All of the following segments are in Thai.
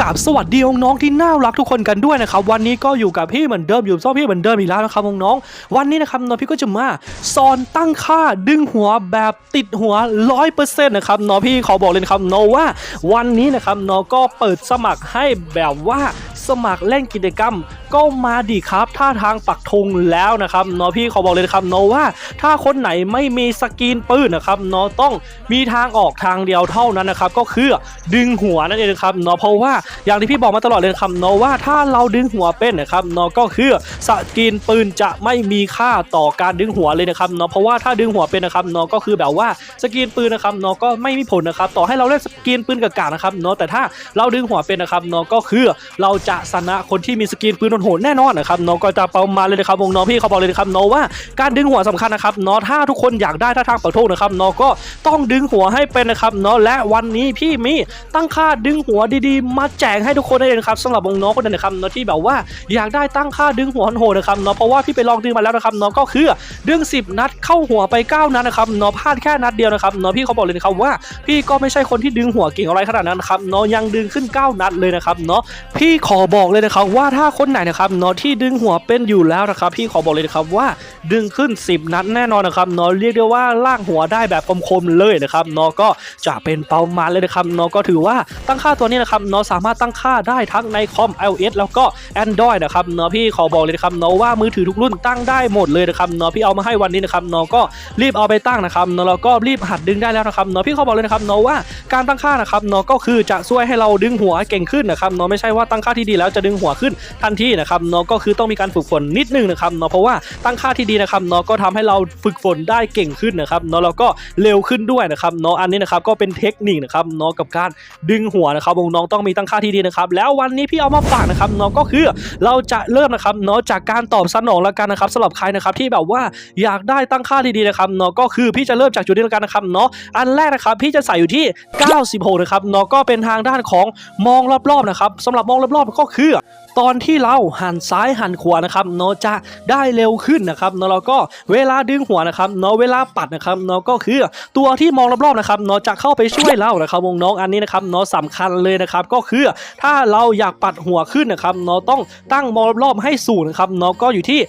กราบสวัสดีน้องๆที่น่ารักทุกคนกันด้วยนะครับวันนี้ก็อยู่กับพี่เหมือนเดิมอยู่ซ่อพี่เหมือนเดิมอีกแล้วนะครับน้องๆวันนี้นะครับน้องพี่ก็จะมาสอนตั้งค่าดึงหัวแบบติดหัวร้อยเปอร์เซ็นต์นะครับน้องพี่ขอบอกเลยนครับน้องว่า วันนี้นะครับน้องก็เปิดสมัครให้แบบว่า สมัครเล่นกิจกรรม ก็มาดีครับท่าทางปักธงแล้วนะครับน้องพี่ขอบอกเลยนะครับน้องว่า ถ้าคนไหนไม่มีสกรีนปืนนะครับน้องต้องมีทางออกทางเดียวเท่านั้นนะครับก็คือดึงหัวนั่นเองนะครับเนาะเพราะว่าอย่างที่พี่บอกมาตลอดเลยนะครับเนาะว่าถ้าเราดึงหัวเป็นนะครับเนาะก็คือสกรีนปืนจะไม่มีค่าต่อการดึงหัวเลยนะครับเนาะเพราะว่าถ้าดึงหัวเป็นนะครับเนาะก็คือแบบว่าสกรีนปืนนะครับเนาะก็ไม่มีผลนะครับต่อให้เราเล่นสกรีนปืนกากานะครับเนาะแต่ถ้าเราดึงหัวเป็นนะครับเนาะก็คือเราจะชนะคนที่มีสกรีนปืนโหดแน่นอนนะครับเนาะก็จะเประมาเลยนะครับวงน้องพี่เขาบอกเลยนะครับเนาะว่าการดึงหัวสำคัญนะครับเนาะถ้าทุกคนอยากได้ท่าทางปักธงนะครับเนาะก็ต้องดึงหัวให้เป็นนะครับเนาะและวันนี้พี่มีตั้งค่าดึงหัวดีๆ มาแจกให้ทุกคนได้เลยนะครับสำหรับวงน้องคนนั้นนะครับเนาะที่แบบว่าอยากได้ตั้งค่าดึงหัวโหดนะครับเนาะเพราะว่าพี่ไปลองดึงมาแล้วนะครับเนาะก็คือดึง 10 นัดเข้าหัวไป 9 นัดนะครับเนาะพลาดแค่นัดเดียวนะครับเนาะพี่เขาบอกเลยนะครับว่า พี่ก็ไม่ใช่คนที่ดึงหัวเก่งอะไรขนาดนั้นนะครับเนาะยังดึงขึ้น 9 นัดเลยนะครับเนาะพี่ขอบอกเลยนะครับว่าถ้าคนไหนนะครับเนาะที่ดึงหัวเป็นอยู่แล้วนะครับพี่ขอบอกเลยนะครับว่าดึงขึ้น 10 นัดแน่นอนนะครับเนาะเรียกได้ว่าล่างหัวได้แบบคมๆเลยนะครับเนาะก็จะเป็นเป้าหมายเลยนะครับเนาะก็ถือว่าตั้งค่าตัวนี้นะครับเนาะสามารถตั้งค่าได้ทั้งในคอม iOS แล้วก็ Android นะครับเนาะพี่ขอบอกเลยนะครับเนาะว่ามือถือทุกรุ่นตั้งได้หมดเลยนะครับเนาะพี่เอามาให้วันนี้นะครับเนาะก็รีบเอาไปตั้งนะครับเนาะแล้วก็รีบหัดดึงได้แล้วนะครับเนาะพี่ขอบอกเลยนะครับเนาะว่าการตั้งค่านะครับเนาะก็คือจะช่วยให้เราดึงหัวเก่งขึ้นนะครับเนาะไม่ใช่ว่าตั้งค่าที่ดีแล้วจะดึงหัวขึ้นทันทีนะครับเนาะก็คือต้องมีการฝึกฝนนิดนึงนะครับเนาะเพราะว่าตั้งค่าที่ดีนะครับเนาะก็ทำให้เราฝึกฝนได้เก่งขึ้นนะครับเนาะแล้วก็เร็วขึ้นด้วยนะครับเนาะอันนี้นะครับก็เป็นเทคนิคนะครับเนาะกับการดึงหัวนะครับวงน้องต้องมีตั้งค่าที่ดีนะครับแล้ววันนี้พี่เอามาฝากนะครับเนาะก็คือเราจะเริ่มนะครับเนาะจากการตอบสนองแล้วกันนะครับสำหรับใครนะครับที่แบบว่าอยากได้ตั้งค่าที่ดีนะครับเนาะก็คือพี่จะเริ่มจากจุดนี้แล้วกันนะครับเนาะอันแรกนะครับพี่จะใส่อยู่ที่ 96 นะครับเนาะก็เป็นทางด้านของมองรอบๆนะครับสำหรับมองรอบๆก็คือ ตอนที่เราหันซ้ายหันขวานะครับเนาะจะได้เร็วขึ้นนะครับเนาะแล้วก็เวลาดึงหัวนะครับเนาะเวลาปัดนะครับเนาะก็คือตัวที่มองรอบๆนะครับเนาะจะเข้าไปช่วยเรานะครับวงน้องอันนี้นะครับเนาะสำคัญเลยนะครับก็คือถ้าเราอยากปัดหัวขึ้นนะครับเนาะต้องตั้งมองรอบๆให้สูงนะครับเนาะก็อยู่ที่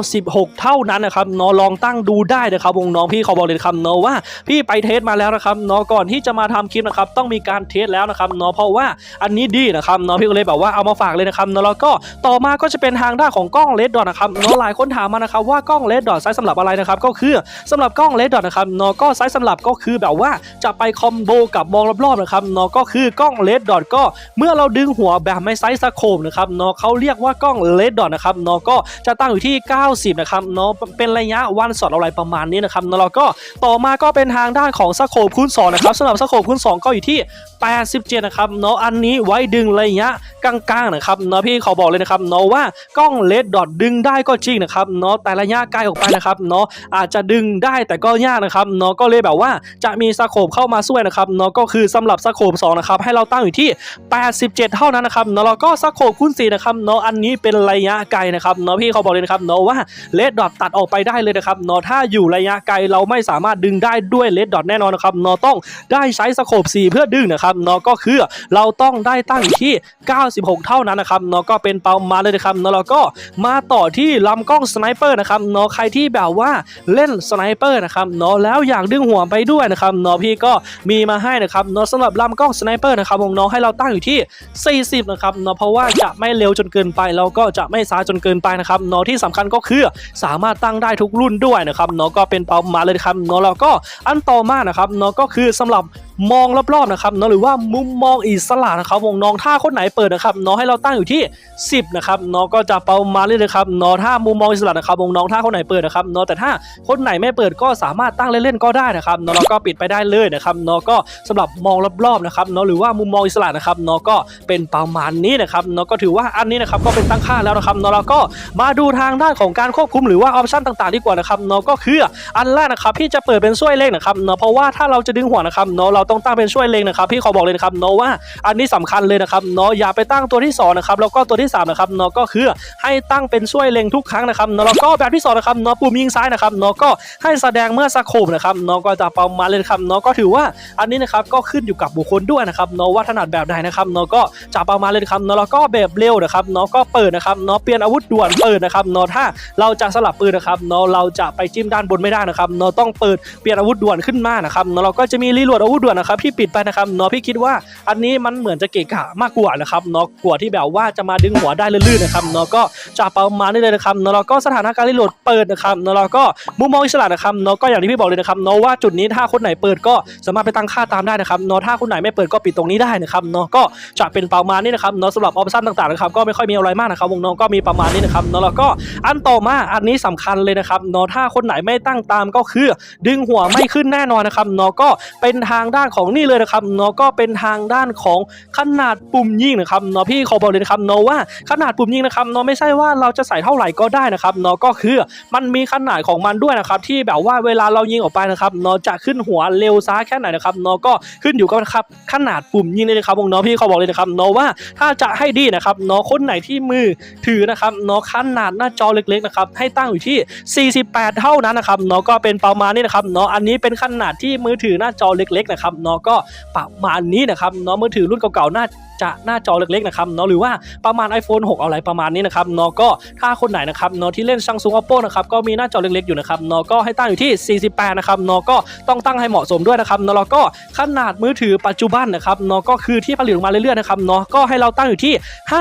96 เท่านั้นนะครับเนาะลองตั้งดูได้นะครับวงน้องพี่เขาบอกเลยนะครับเนาะว่าพี่ไปเทสมาแล้วนะครับเนาะก่อนที่จะมาทำคลิปนะครับต้องมีการเทสแล้วนะครับเนาะเพราะว่าอันนี้ดีนะครับเนาะพี่ก็เลยแบบว่าเอามาฝากเลยนะครับเนาะแล้วก็ต่อมาก็จะเป็นทางด้านของกล้องเลดดอทนะครับเนาะหลายคนถามมานะครับว่ากล้องเลดดอทไซส์สำหรับอะไรนะครับก็คือสำหรับกล้องเลดดอทนะครับเนาะก็ไซส์สำหรับก็คือแบบว่าจะไปคอมโบกับมองรอบๆนะครับเนาะก็คือกล้องเลดดอทก็เมื่อเราดึงหัวแบบไม่ไซส์สโคปนะครับเนาะเขาเรียกว่ากล้องเลดดอทนะครับเนาะก็จะตั้งอยู่ที่ 90 นะครับเนาะเป็นระยะวันสอดอะไรประมาณนี้นะครับเนาะแล้วก็ต่อมาก็เป็นทางด้านของสโคปคูณ2นะครับสำหรับสโคปคูณ2ก็อยู่ที่ 87 นะครับเนาะอันนี้ไว้ดึงระยะกลางๆนะครับเนาะพขอบอกเลยนะครับเนาะว่ากล้องเลดดอทดึงได้ก็จริงนะครับเนาะแต่ระยะไกลออกไปนะครับเนาะอาจจะดึงได้แต่ก็ยากนะครับเนาะก็เลยแบบว่าจะมีสโคปเข้ามาช่วยนะครับเนาะก็คือสำหรับสโคป2นะครับให้เราตั้งอยู่ที่ 87 เท่านั้นนะครับเนาะแล้วก็สโคปคูณ4นะครับเนาะอันนี้เป็นระยะไกลนะครับเนาะพี่เขาบอกเลยนะครับเนาะว่าเลดดอทตัดออกไปได้เลยนะครับเนาะถ้าอยู่ระยะไกลเราไม่สามารถดึงได้ด้วยเลดดอทแน่นอนนะครับเนาะต้องได้ใช้สโคป4เพื่อดึงนะครับเนาะก็คือเราต้องได้ตั้งที่ 96 เท่านั้นนะครับเนาะก็เป็นเปามาเลยนะครับเนาะแล้วก็มาต่อที่ลำกล้องสไนเปอร์นะครับเนาะใครที่แบบว่าเล่นสไนเปอร์นะครับเนาะแล้วอยากดึงหัวไปด้วยนะครับเนาะพี่ก็มีมาให้นะครับเนาะสำหรับลำกล้องสไนเปอร์นะครับผมเนาะให้เราตั้งอยู่ที่ 40 นะครับเนาะเพราะว่าจะไม่เร็วจนเกินไปแล้วก็จะไม่ช้าจนเกินไปนะครับเนาะที่สำคัญก็คือสามารถตั้งได้ทุกรุ่นด้วยนะครับเนาะก็เป็นเปามาเลยนะครับเนาะแล้วก็อันต่อมานะครับเนาะก็คือสำหรับ มองรอบๆนะครับเนาะหรือว่ามุมมองอิสระนะครับวงน้องถ้าคนไหนเปิดนะครับเนาะให้เราตั้งอยู่ที่ 10นะครับเนาะก็จะเป้ามาเลยนะครับเนาะถ้ามุมมองอิสระนะครับวงน้องถ้าคนไหนเปิดนะครับเนาะแต่ถ้าคนไหนไม่เปิดก็สามารถตั้งเล่นๆก็ได้นะครับเนาะแล้วก็ปิดไปได้เลยนะครับเนาะก็สำหรับมองรอบๆนะครับเนาะหรือว่ามุมมองอิสระนะครับเนาะก็เป็นประมาณนี้นะครับเนาะก็ถือว่าอันนี้นะครับก็เป็นตั้งค่าแล้วนะครับเนาะแล้วก็มาดูทางด้านของการควบคุมหรือว่าออปชันต่างๆดีกว่านะครับเนาะก็คืออันแรกนะครับพี่จะเปิดเป็นช่วยเลขนะครับเนาะเพราะว่าถ้าเราจะดึงหัวนะครับเนาะเราต้องตั้งเป็นช่วยเล็งนะครับพี่ขอบอกเลยนะครับเนาะว่าอันนี้สำคัญเลยนะครับเนาะอย่าไปตั้งตัวที่สองนะครับแล้วก็ตัวที่สามนะครับเนาะก็คือให้ตั้งเป็นช่วยเล็งทุกครั้งนะครับเนาะแล้วก็แบบที่สองนะครับเนาะปุ่มยิงซ้ายนะครับเนาะก็ให้แสดงเมื่อสักโคมนะครับเนาะก็จะประมาณเลยครับเนาะก็ถือว่าอันนี้นะครับก็ขึ้นอยู่กับบุคคลด้วยนะครับเนาะว่าถนัดแบบใดนะครับเนาะก็จะประมาณเลยครับเนาะแล้วก็แบบเร็วนะครับเนาะก็เปิดนะครับเนาะเปลี่ยนอาวุธด่วนเปิดนะครับเนาะถ้าเราจะสลับปืนนะครับเนาะเราจะไปจิ้มด้านบนไม่ได้นะครับเนาะต้องเปิดเปลี่ยนอาวุธด่วนขึ้นมานะครับเนาะเราก็จะมีรีโหลดอาวุธด่วนนะครับที่ปิดไปนะครับเนาะพี่คิดว่าอันนี้มันเหมือนจะเกะกะมากกว่านะครับเนาะกว่าที่แบบว่าจะมาดึงหัวได้ลื่นๆนะครับเนาะก็จะประมาณนี้เลยนะครับเนาะแล้วก็สถานการณ์รีโหลดเปิดนะครับเนาะแล้วก็มุมมองอิสระนะครับเนาะก็อย่างที่พี่บอกเลยนะครับเนาะว่าจุดนี้ถ้าคนไหนเปิดก็สามารถไปตั้งค่าตามได้นะครับเนาะถ้าคนไหนไม่เปิดก็ปิดตรงนี้ได้นะครับเนาะก็จะเป็นประมาณนี้นะครับเนาะสำหรับออปชั่นต่างๆนะครับก็ไม่ค่อยมีอะไรมากนะครับวงน้องก็มีประมาณนี้นะครับเนาะแล้วก็อันต่อมาอันนี้สำคัญเลยนะครับเนาะถ้าคนไหนไม่ตั้งตามก็คือ ดึงหัวไม่ขึ้นแน่นอนนะครับเนาะก็เป็นทางด้านของนี่เลยนะครับเนาะก็เป็นทางด้านของขนาดปุ่มยิงนะครับเนาะพี่ขอบอกเลยนะครับเนาะว่าขนาดปุ่มยิงนะครับเนาะไม่ใช่ว่าเราจะใส่เท่าไหร่ก็ได้นะครับเนาะก็คือมันมีขนาดของมันด้วยนะครับที่แบบว่าเวลาเรายิงออกไปนะครับเนาะจะขึ้นหัวเร็วซ้าแค่ไหนนะครับเนาะก็ขึ้นอยู่กับครับขนาดปุ่มยิงเลยนะครับวงเนาะพี่ขอบอกเลยนะครับเนาะว่าถ้าจะให้ดีนะครับเนาะคนไหนที่มือถือนะครับเนาะขนาดหน้าจอเล็กๆนะครับให้ตั้งอยู่ที่ 48 เท่านั้นนะครับเนาะก็เป็นประมาณนี้นะครับเนาะอันนี้เป็นขนาดที่มือถือหน้าจอเล็กๆนะครับเนาะก็ประมาณนี้นะครับเนาะมือถือรุ่นเก่าๆน่า จะหน้าจอเล็กๆนะครับเนาะหรือว่าประมาณ iPhone 6 อะไรประมาณนี้นะครับเนาะก็ถ้าคนไหนนะครับเนาะที่เล่น Samsung Oppo นะครับก็มีหน้าจอเล็กๆอยู่นะครับเนาะก็ให้ตั้งอยู่ที่ 48 นะครับเนาะก็ต้องตั้งให้เหมาะสมด้วยนะครับเนาะแล้วก็ขนาดมือถือปัจจุบันนะครับเนาะก็คือที่ผลิตออกมาเรื่อยๆนะครับเนาะก็ให้เราตั้งอยู่ที่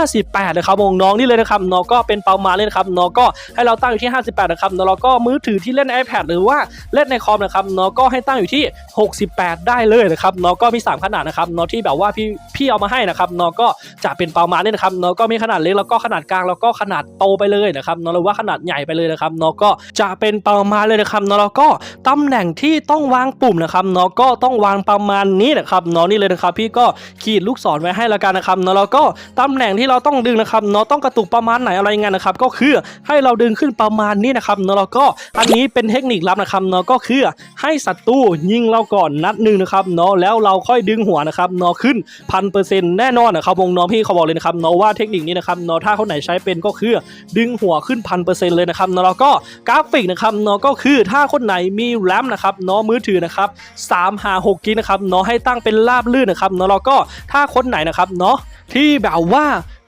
58 นะครับวงน้องนี่เลยนะครับเนาะก็เป็นประมาณเลยนะครับเนาะก็ให้เราตั้งอยู่ที่ 58 นะครับเนาะแล้วก็มือถือที่เล่น iPad หรือว่าเล่นในคอมนะครับเนาะก็ให้ตั้งอยู่ที่ 68 ได้เลยนะครับเนาะก็มี 3 ขนาดนะครับเนาะที่แบบว่าพี่พี่เอามาให้นะครับเนาะก็จะเป็นประมาณนี้นะครับเนาะก็มีขนาดเล็กแล้วก็ขนาดกลางแล้วก็ขนาดโตไปเลยนะครับเนาะหรือว่าขนาดใหญ่ไปเลยนะครับเนาะก็จะเป็นประมาณเลยนะครับเนาะแล้วก็ตำแหน่งที่ต้องวางปุ่มนะครับเนาะก็ต้องวางประมาณนี้นะครับเนาะนี่เลยนะครับ พี่ก็ขีดลูกศรไว้ให้แล้วกันนะครับเนาะแล้วก็ตำแหน่งที่เราต้องดึงนะครับเนาะต้องกระตุกประมาณไหนอะไรเงี้ยนะครับก็คือให้เราดึงขึ้นประมาณนี้นะครับเนาะแล้วก็อันนี้เป็นเทคนิคลับนะครับเนาะก็คือให้ศัตรูยิงเราก่อนนัดหนึ่งนะครับเนาะแล้วเราค่อยดึงหัวนะครับเนาะขึ้นพันเปอร์เซ็นต์แน่นนอนนะครับวงน้องพี่เขาบอกเลยนะครับเนาะว่าเทคนิคนี้นะครับเนาะถ้าเขาไหนใช้เป็นก็คือดึงหัวขึ้นพันเปอร์เซ็นต์เลยนะครับเนาะแล้วก็กราฟิกนะครับเนาะก็คือถ้าคนไหนมีแรมนะครับเนาะมือถือนะครับสามหา6กิกนะครับเนาะให้ตั้งเป็นราบลื่นนะครับเนาะแล้วก็ถ้าคนไหนนะครับเนาะ ที่แบบว่า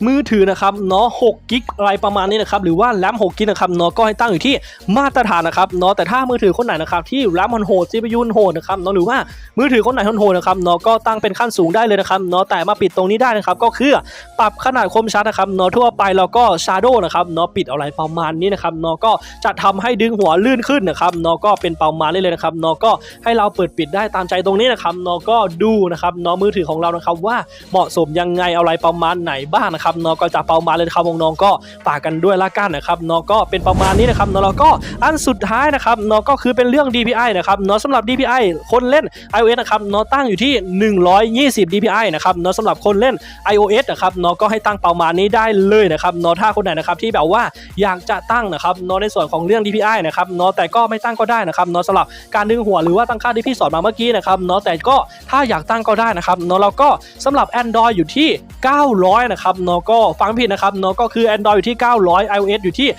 มือถือนะครับเนาะ6กิกอะไรประมาณนี้นะครับหรือว่าแรม6กิกนะครับเนาะก็ให้ตั้งอยู่ที่มาตรฐานนะครับเนาะแต่ถ้ามือถือคนไหนนะครับที่แรมมันโหด CPU โหดนะครับเนาะหรือว่ามือถือคนไหนโหดนะครับเนาะก็ตั้งเป็นขั้นสูงได้เลยนะครับเนาะแต่มาปิดตรงนี้ได้นะครับก็คือปรับขนาดคมชัดนะครับเนาะทั่วไปแล้วก็ Shadow นะครับเนาะปิดอะไรประมาณนี้นะครับเนาะก็จะทำให้ดึงหัวลื่นขึ้นนะครับเนาะก็เป็นประมาณนี้เลยนะครับเนาะก็ให้เราเปิดปิดได้ตามใจตรงนี้นะครับเนาะก็ดูนะครับเนาะมือถือของเรานะครับว่าเหมาะสมยังไงอะไรประมาณไหนบ้างนะครับเนาะก็จะประมาณเลยครับวงน้องก็ฝากกันด้วยละกันนะครับเนาะก็เป็นประมาณนี้นะครับเนาะแล้วก็อันสุดท้ายนะครับเนาะก็คือเป็นเรื่อง DPI นะครับเนาะสำหรับ DPI คนเล่น iOS นะครับเนาะตั้งอยู่ที่ 120 DPI นะครับเนาะสำหรับคนเล่น iOS นะครับเนาะก็ให้ตั้งประมาณนี้ได้เลยนะครับเนาะถ้าคนไหนนะครับที่แบบว่าอยากจะตั้งนะครับเนาะในส่วนของเรื่อง DPI นะครับเนาะแต่ก็ไม่ตั้งก็ได้นะครับเนาะสำหรับการดึงหัวหรือว่าตั้งค่าที่พี่สอนมาเมื่อกี้นะครับเนาะแต่ก็ถ้าอยากตั้งก็ได้นะครับเนาะแล้วก็สำหรับ Android อยู่ที่900 นะครับเนาะก็ฟังผิดนะครับเนาะก็คือ Android อยู่ที่ 900 iOS อยู่ที่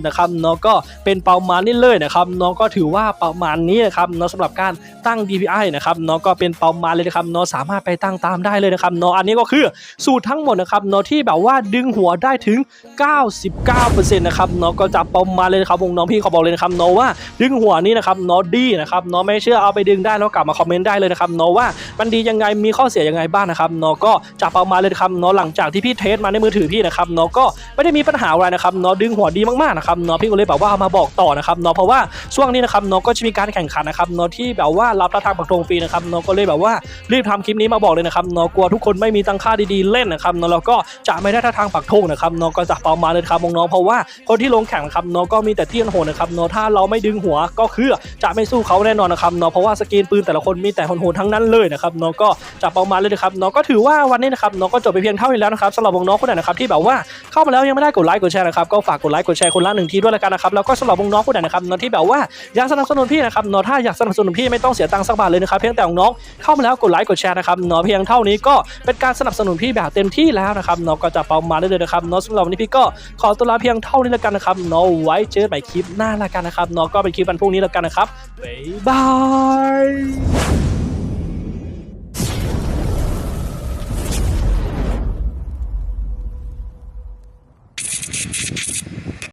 120 นะครับเนาะก็เป็นประมาณนี้เลยนะครับเนาะก็ถือว่าประมาณนี้นะครับเนาะสำหรับการตั้ง DPI นะครับเนาะก็เป็นประมาณเลยนะครับเนาะสามารถไปตั้งตามได้เลยนะครับเนาะอันนี้ก็คือสูตรทั้งหมดนะครับเนาะที่แบบว่าดึงหัวได้ถึง 99%นะครับเนาะก็จะประมาณเลยนะครับวงน้องพี่เขาบอกเลยนะครับเนาะว่าดึงหัวนี่นะครับเนาะดีนะครับเนาะไม่เชื่อเอาไปดึงได้แล้วกลับมาคอมเมนต์ได้เลยนะครับเนาะว่ามันดียังไงมีข้อเสียยังไงบ้างนะครับเนาะก็จะประมาณเลยครับเนาะหลังจากที่พี่เทสมาในมือถือพี่นะครับเนาะก็ไม่ได้มีปัญหาอะไรนะครับเนาะดึงหัวดีมากๆนะครับเนาะพี่ก็เลยแบบว่ามาบอกต่อนะครับเนาะเพราะว่าช่วงนี้นะครับเนาะก็จะมีการแข่งขันนะครับเนาะที่แบบว่ารับประทานปักธงฟรีนะครับเนาะก็เลยแบบว่ารีบทำคลิปนี้มาบอกเลยนะครับเนาะกลัวทุกคนไม่มีตังค่าดีๆเล่นนะครับเนาะแล้วก็จะไม่ได้ท่าทางปักธงนะครับเนาะก็จะประมาณเลยครับน้องเพราะว่าคนที่ลงแข่งนะครับเนาะก็มีแต่เตี้ยนโหดนะครับเนาะถ้าเราไม่ดึงหัวก็คือจะไม่สู้เขาแน่นอนนะครับเนาะเพราะว่าสกีนปืนแต่ละคนมีแต่โหดทั้งนั้นเลยนะครับเนาะก็จะประมาณเลยนะครับเนาะก็ถือว่าวันนี้นะครับนะครับน้องก็จบไปเพียงเท่านี้แล้วนะครับสำหรับวงน้องคนไหนนะครับที่แบบว่าเข้ามาแล้วยังไม่ได้กดไลค์กดแชร์นะครับก็ฝากกดไลค์กดแชร์คนละหนึ่งทีด้วยละกันนะครับแล้วก็สำหรับวงน้องคนไหนนะครับน้องที่แบบว่าอยากสนับสนุนพี่นะครับน้องถ้าอยากสนับสนุนพี่ไม่ต้องเสียตังค์สักบาทเลยนะครับเพียงแต่น้องเข้ามาแล้วกดไลค์กดแชร์นะครับน้องเพียงเท่านี้ก็เป็นการสนับสนุนพี่แบบเต็มที่แล้วนะครับน้องก็จะเปามาได้เลยนะครับน้องสำหรับวันนี้พี่ก็ขอตัวลาเพียงเท่านี้ละกันนะครับน้องไว้เจอกันใหม่คลิปหน้าละกันนะครับน้องก็เป็นคลิปวันพรุ่งนี้ละกันนะครับบ๊ายบาย